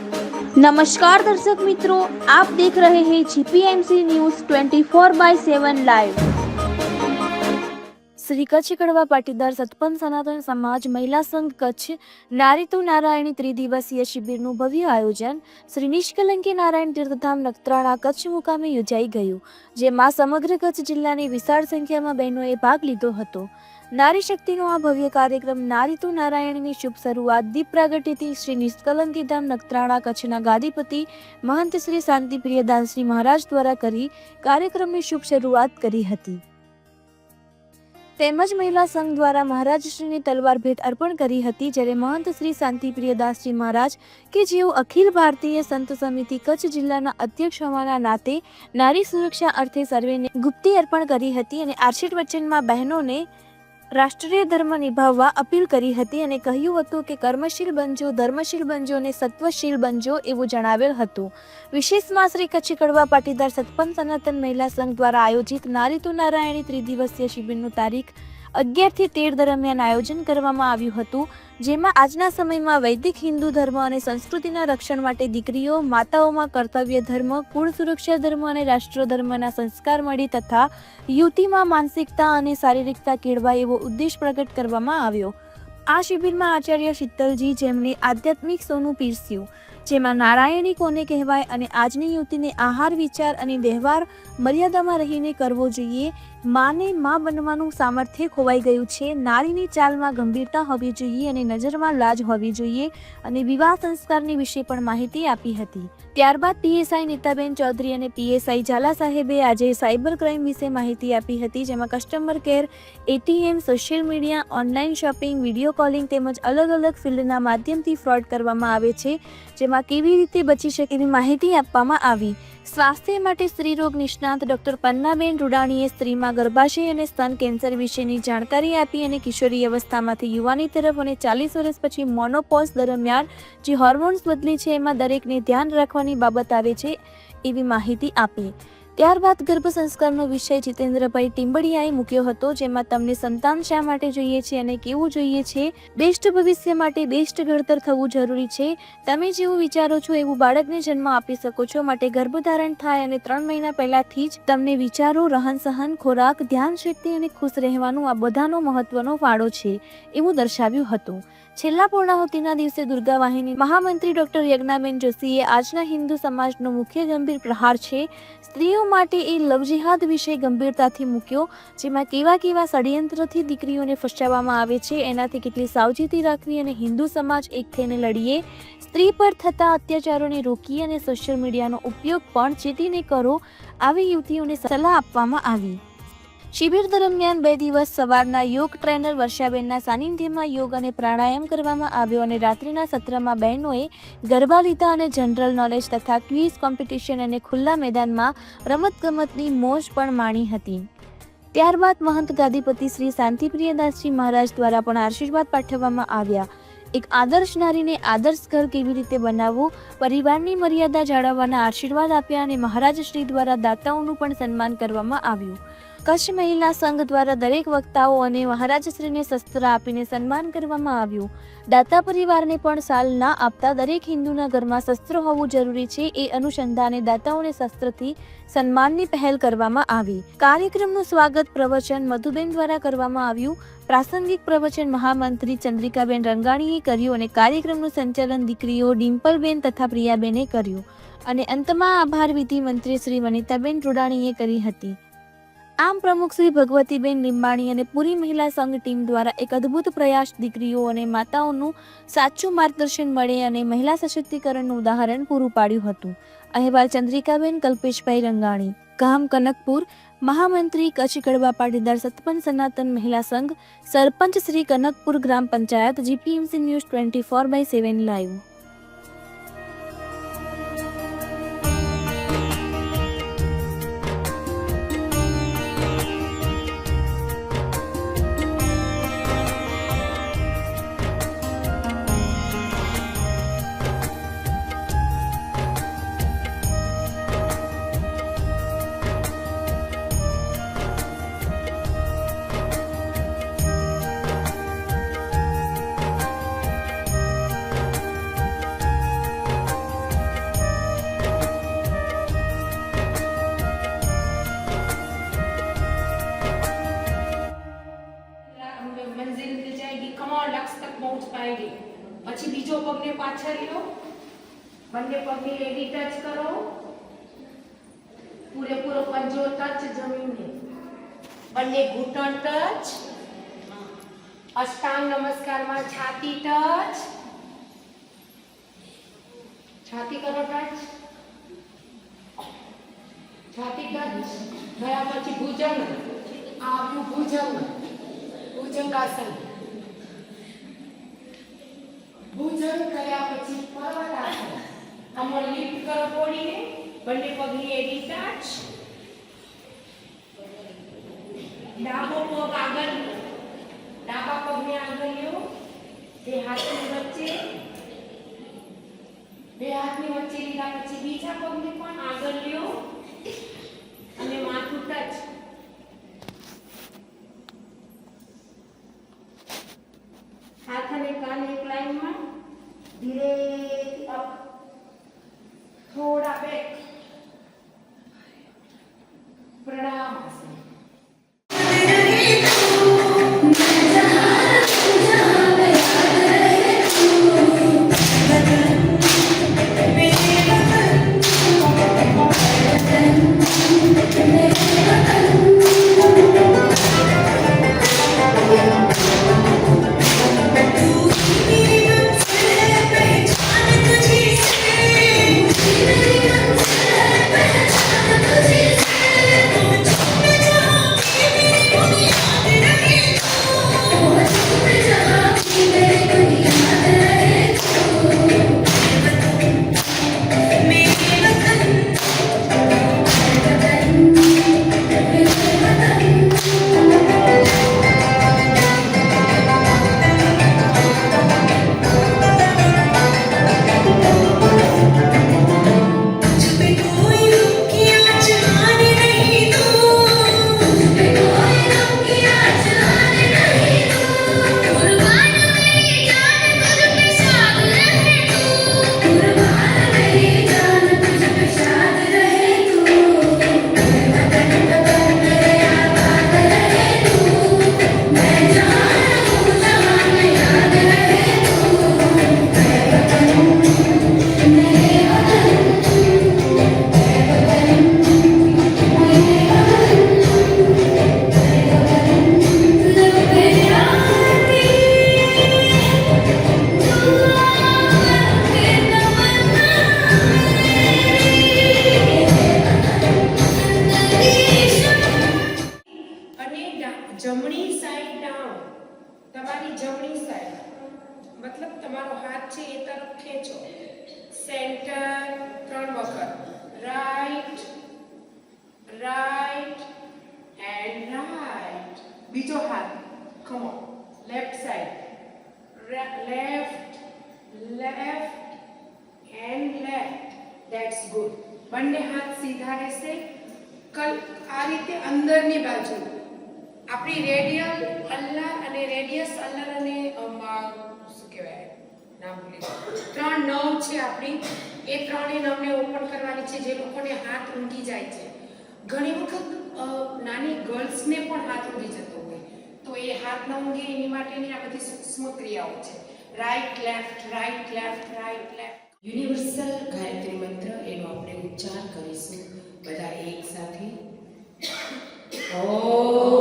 નમસ્કાર દર્શક મિત્રો આપ દેખ રહે હે GPMC news 24 by 7 live Shri Kutch Kadva Patidar સતપન સનાતન સમાજ મહિલા સંઘ કચ્છ નારીતુ નારાયણી ત્રિદિવસીય શિબિરનું ભવ્ય આયોજન શ્રી નિષ્કલંકી નારાયણ તીર્થધામ નખત્રાણા કચ્છ મુકામે યોજાઈ ગયું, જેમાં સમગ્ર કચ્છ જિલ્લાની વિશાળ સંખ્યામાં બહેનોએ ભાગ લીધો હતો. નારી શક્તિનો આ ભવ્ય કાર્યક્રમ નારી તો નારાયણની શુભ શરૂઆત દીપ પ્રાગટ્યથી શ્રી નિષ્કલંકી ધામ નખત્રાણા કચ્છના ગાદીપતિ મહંત શ્રી શાંતિપ્રિયદાસજી મહારાજ દ્વારા કરી કાર્યક્રમની શુભ શરૂઆત કરી હતી. તેમજ મહિલા સંઘ દ્વારા મહારાજશ્રીની તલવાર ભેટ અર્પણ કરી હતી, જ્યારે મહંત શ્રી શાંતિપ્રિયદાસજી મહારાજ કે જેઓ અખિલ ભારતીય સંત સમિતિ કચ્છ જિલ્લાના અધ્યક્ષ હોવાના નાતે નારી સુરક્ષા અર્થે સર્વેને ગુપ્તી અર્પણ કરી હતી અને આર્શિડ વચનમાં બહેનોને રાષ્ટ્રીય ધર્મ નિભાવવા અપીલ કરી હતી અને કહ્યું હતું કે કર્મશીલ બનજો, ધર્મશીલ બનજો અને સત્વશીલ બનજો એવું જણાવેલ હતું. વિશેષમાં શ્રી કચ્છી કડવા પાટીદાર સતપંચ સનાતન મહિલા સંઘ દ્વારા આયોજિત નારી તો નારાયણી ત્રિદિવસીય શિબિરનું તારીખ અગિયારથી તેર દરમિયાન આયોજન કરવામાં આવ્યું હતું, જેમાં આજના સમયમાં વૈદિક હિન્દુ ધર્મ અને સંસ્કૃતિના રક્ષણ માટે દીકરીઓ, માતાઓમાં કર્તવ્ય ધર્મ, કુળ સુરક્ષા ધર્મ અને રાષ્ટ્ર ધર્મના સંસ્કાર મળી તથા યુવતીમાં માનસિકતા અને શારીરિકતા કેળવાય એવો ઉદ્દેશ પ્રગટ કરવામાં આવ્યો. આ શિબિરમાં આચાર્ય શીતલજી જેમણે આધ્યાત્મિક સોનું પીરસ્યું, જેમાં નારાયણી કોને કહેવાય અને આજની યુવતીને આહાર, વિચાર અને વ્યવહાર મર્યાદામાં રહીને કરવો જોઈએ માને માં બનવાનું સામર્થ્ય ખોવાઈ ગયું છે. નારીની ચાલમાં ગંભીરતા હોવી જોઈએ અને નજરમાં લાજ હોવી જોઈએ અને વિવાહ સંસ્કારની વિશે પણ માહિતી આપી હતી. ત્યારબાદ પીએસઆઈ નીતાબેન ચૌધરી અને પીએસઆઈ ઝાલા સાહેબે આજે સાયબર ક્રાઇમ વિશે માહિતી આપી હતી, જેમાં customer care, ATM, social media online shopping, video calling તેમજ અલગ અલગ ફિલ્ડના માધ્યમથી ફ્રોડ કરવામાં આવે છે, જેમાં કેવી રીતે બચી શકે એની માહિતી આપવામાં આવી. સ્વાસ્થ્ય માટે સ્ત્રીરોગ નિષ્ણાત ડોક્ટર પન્નાબેન રૂડાણીએ સ્ત્રીમાં ગર્ભાશય અને સ્તન કેન્સર વિશેની જાણકારી આપી અને કિશોરી અવસ્થામાંથી યુવાની તરફ અને ચાલીસ વર્ષ પછી મોનોપોઝ દરમિયાન જે હોર્મોન્સ બદલી છે, એમાં દરેકને ધ્યાન રાખવાની બાબત આવે છે, એવી માહિતી આપી. ત્યારબાદ ગર્ભ સંસ્કારનો વિષય જીતેન્દ્રભાઈ ટીમ્બડિયાએ મૂક્યો હતો, જેમાં તમને સંતાન શા માટે જોઈએ છે અને કેવું જોઈએ છે? બેસ્ટ ભવિષ્ય માટે બેસ્ટ ઘડતર થવું જરૂરી છે. તમે જેવું વિચારો છો એવું બાળકને જન્મ આપી શકો છો. માટે ગર્ભધારણ થાય અને ત્રણ મહિના પહેલાથી જ તમને વિચારો, રહન સહન, ખોરાક, ધ્યાન શક્તિ અને ખુશ રહેવાનું આ બધાનો મહત્વનો ફાળો છે, એવું દર્શાવ્યું હતું. છેલ્લા પૂર્ણાહુતિના દિવસે દુર્ગા વાહિની મહામંત્રી ડોક્ટર યજ્ઞાબેન જોશીએ આજના હિન્દુ સમાજનો મુખ્ય ગંભીર પ્રહાર છે. સ્ત્રીઓ માટે એ લવજિહાદ વિશે ગંભીરતાથી મૂક્યો, જેમાં કેવા કેવા ષડયંત્રથી દીકરીઓને ફસાવવામાં આવે છે, એનાથી કેટલી સાવચેતી રાખવી અને હિન્દુ સમાજ એક થઈને લડીએ? સ્ત્રી પર થતા અત્યાચારોને રોકીએ અને સોશિયલ મીડિયાનો ઉપયોગ પણ ચેતીને કરો, આવી યુવતીઓને સલાહ આપવામાં આવી. શિબિર દરમિયાન બે દિવસ સવારના યોગ ટ્રેનર વર્ષાબેનના સાનિધ્યમાં યોગ અને પ્રાણાયામ કરવામાં આવ્યો અને રાત્રિના સત્રમાં બહેનોએ ગરબા લીધા અને જનરલ નોલેજ તથા ક્વિઝ કોમ્પિટિશન અને ખુલ્લા મેદાનમાં રમતગમતની મોજ પણ માણી હતી. ત્યારબાદ મહંત ગાદીપતિ શ્રી શાંતિપ્રિયદાસજી મહારાજ દ્વારા પણ આશીર્વાદ પાઠવવામાં આવ્યા. એક આદર્શ નારીને આદર્શ ઘર કેવી રીતે બનાવવું, પરિવારની મર્યાદા જાળવવાના આશીર્વાદ આપ્યા અને મહારાજ શ્રી દ્વારા દાતાઓનું પણ સન્માન કરવામાં આવ્યું. કચ્છ મહિલા સંઘ દ્વારા દરેક વક્તાઓ અને મહારાજશ્રીને શસ્ત્ર આપીને સન્માન કરવામાં આવ્યું. દાતા પરિવારને પણ સાલ ના આપતા દરેક હિન્દુના ઘરમાં શસ્ત્ર હોવું જરૂરી છે એ અનુસંધાને દાતાઓને શસ્ત્રથી સન્માનની પહેલ કરવામાં આવી. કાર્યક્રમનું સ્વાગત પ્રવચન મધુબેન દ્વારા કરવામાં આવ્યું. પ્રાસંગિક પ્રવચન મહામંત્રી ચંદ્રિકાબેન રંગાણીએ કર્યું અને કાર્યક્રમનું સંચાલન દીકરીઓ ડિમ્પલબેન તથા પ્રિયાબેને કર્યું. અને અંતમાં આભાર વિધિ મંત્રી શ્રી વનિતાબેન રૂડાણીએ કરી હતી. આમ પ્રમુખ શ્રી ભગવતીબેન લીંબાણી અને પૂરી મહિલા સંઘ ટીમ દ્વારા એક અદ્ભુત પ્રયાસ દીકરીઓ અને માતાઓનું સાચું માર્ગદર્શન મળે અને મહિલા સશક્તિકરણનું ઉદાહરણ પૂરું પાડ્યું હતું. અહેવાલ ચંદ્રિકાબેન, કલ્પેશભાઈ રંગાણી. ગામ કનકપુર, મહામંત્રી કચ્છ કડવા પાટીદાર સતપંચ સનાતન મહિલા સંઘ, સરપંચ શ્રી કનકપુર ગ્રામ panchayat, GPMC news twenty four by seven live. પાછળ લો. બંને પગની લેડી ટચ કરો. પૂરેપૂરો પંજો ટચ જમીનને. બંને ઘૂંટણ ટચ. અષ્ટાંગ નમસ્કારમાં છાતી ટચ. છાતી કરો ટચ. છાતી ટચ. ગયા પછી ભુજંગ. આ આપણું ભુજંગ. ભુજંગાસન. ભુજંગ કર્યા પછી પર્વતાસન કમર લિફ્ટ કરો બોડીને બંને પગની એડી ટચ ડાબો પગ આગળ, ડાબા પગને આગળ લ્યો બે હાથની વચ્ચે, બે હાથની વચ્ચે લીધા પછી બીજા પગને પણ આગળ લ્યો અને માથું ટચ. સેન્ટર ત્રણ વખત. રાઈટ રાઈટ એન્ડ રાઈટ બીજો હાથ. ખમો left side left left and left that's good બંને હાથ સીધા રહેશે. કલ, આ રીતે અંદરની બાજુ. આપણી રેડિયલ અલ્લર અને રેડિયસ અલ્લર અને અમ, આ શું કહેવાય નામ ભૂલી ગઈ. ત્રણ છે આપણી. એ ત્રણેય નવને ઓપન કરવાની છે, જે લોકોને હાથ ઊંઘી જાય છે. ઘણી વખત નાની ગર્લ્સને પણ હાથ ઊંઘી જતો હોય. તો એ હાથ ન ઊંઘે એની માટેની આ બધી સૂક્ષ્મ ક્રિયાઓ છે. Right left right left right left universal Gayatri mantra એનો આપણે ઉચ્ચાર કરીશું. બધા એક સાથે. ગુરુ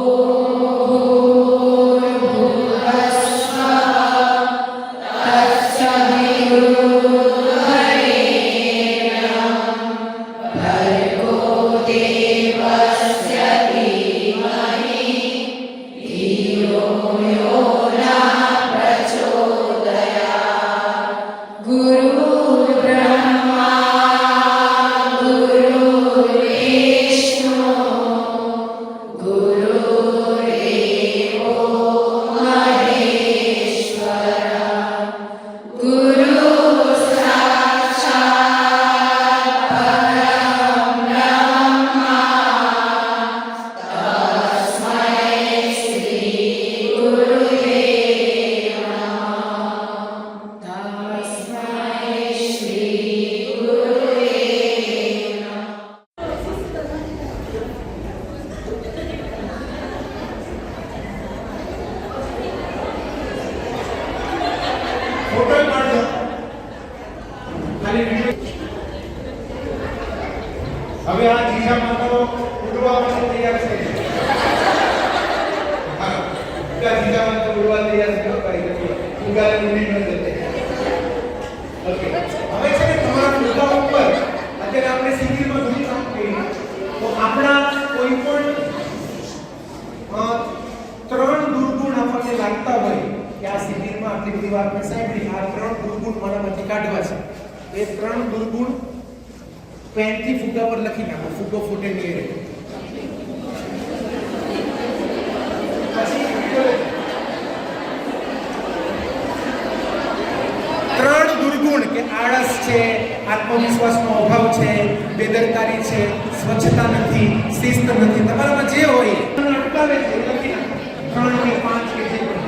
કાઢવા છે. એ ત્રણ દુર્ગુણ પેનથી ફૂગા પર લખી નાખો. ફૂગો ફૂટે નહીં રહે. ત્રણ દુર્ગુણ કે આળસ છે, આત્મવિશ્વાસનો અભાવ છે, બેદરકારી છે, સ્વચ્છતા નથી, શિસ્ત નથી. તમારામાં જે હોય અટકાવે છે લખી ત્રણ કે પાંચ કે જે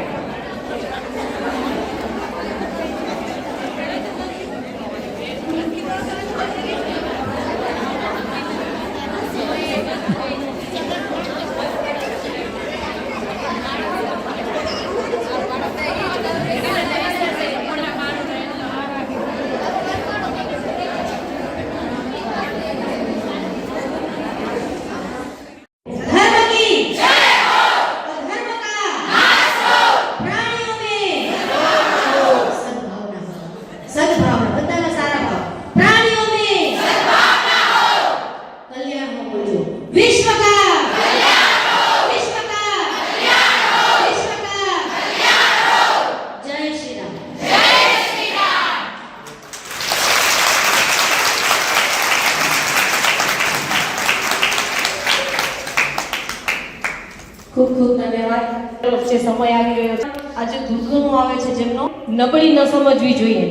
ધન્યવાદ છે સમય આવી ગયો છે, આજે દુર્ગમો આવે છે જેમનો નબળી ન સમજવી જોઈએ.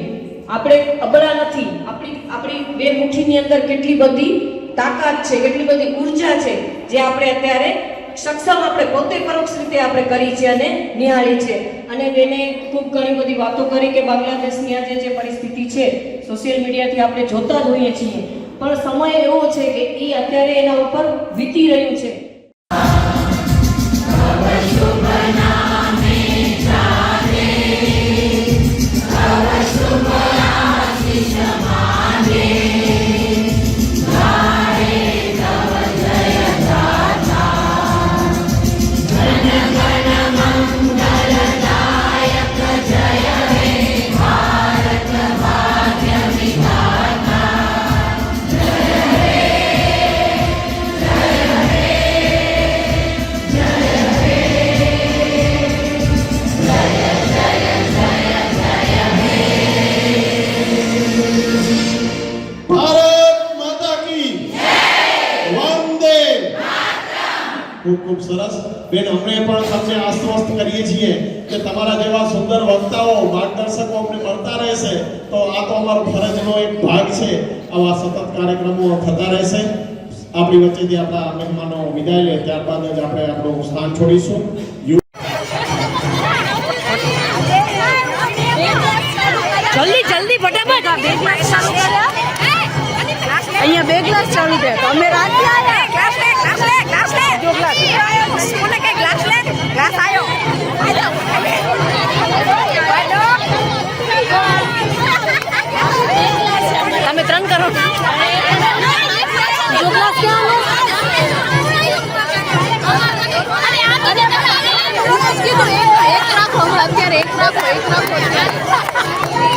આપણે અબળા નથી. આપણી આપણી બે મુઠ્ઠીની અંદર કેટલી બધી તાકાત છે, કેટલી બધી ઊર્જા છે, જે આપણે અત્યારે સક્ષમ આપણે પોતે પરોક્ષ રીતે આપણે કરી છે અને નિહાળી છે. અને બેને ખૂબ ઘણી બધી વાતો કરી કે બાંગ્લાદેશની આજે જે પરિસ્થિતિ છે, સોશિયલ મીડિયાથી આપણે જોતા જ હોઈએ છીએ. પણ સમય એવો છે કે એ અત્યારે એના ઉપર વીતી રહ્યું છે. ખૂબ ખૂબ સરસ. બેન અમે પણ તમને આશ્વસ્ત કરીએ છીએ કે તમારા જેવા સુંદર વક્તાઓ માર્ગદર્શકો અમને મળતા રહેશે. તો આ તો અમારો ફરજનો એક ભાગ છે. આવા સતત કાર્યક્રમો થતા રહેશે. આપણી વચ્ચેથી આપણા મહેમાનો વિદાય લે ત્યારબાદ જ આપણે આપણું સ્થાન છોડીશું. જલ્દી જલ્દી ફટાફટ. અહીંયા બે ગ્લાસ ચાલુ છે. તમે અમે રાત લે ગ્લાસ લે ગ્લાસ લે જો ગ્લાસ કોને કે ગ્લાસ લે ગ્લાસ આયો તમે ત્રણ કરો. જો ગ્લાસ ક્યાં અત્યારે એક રાખો એક રાખો.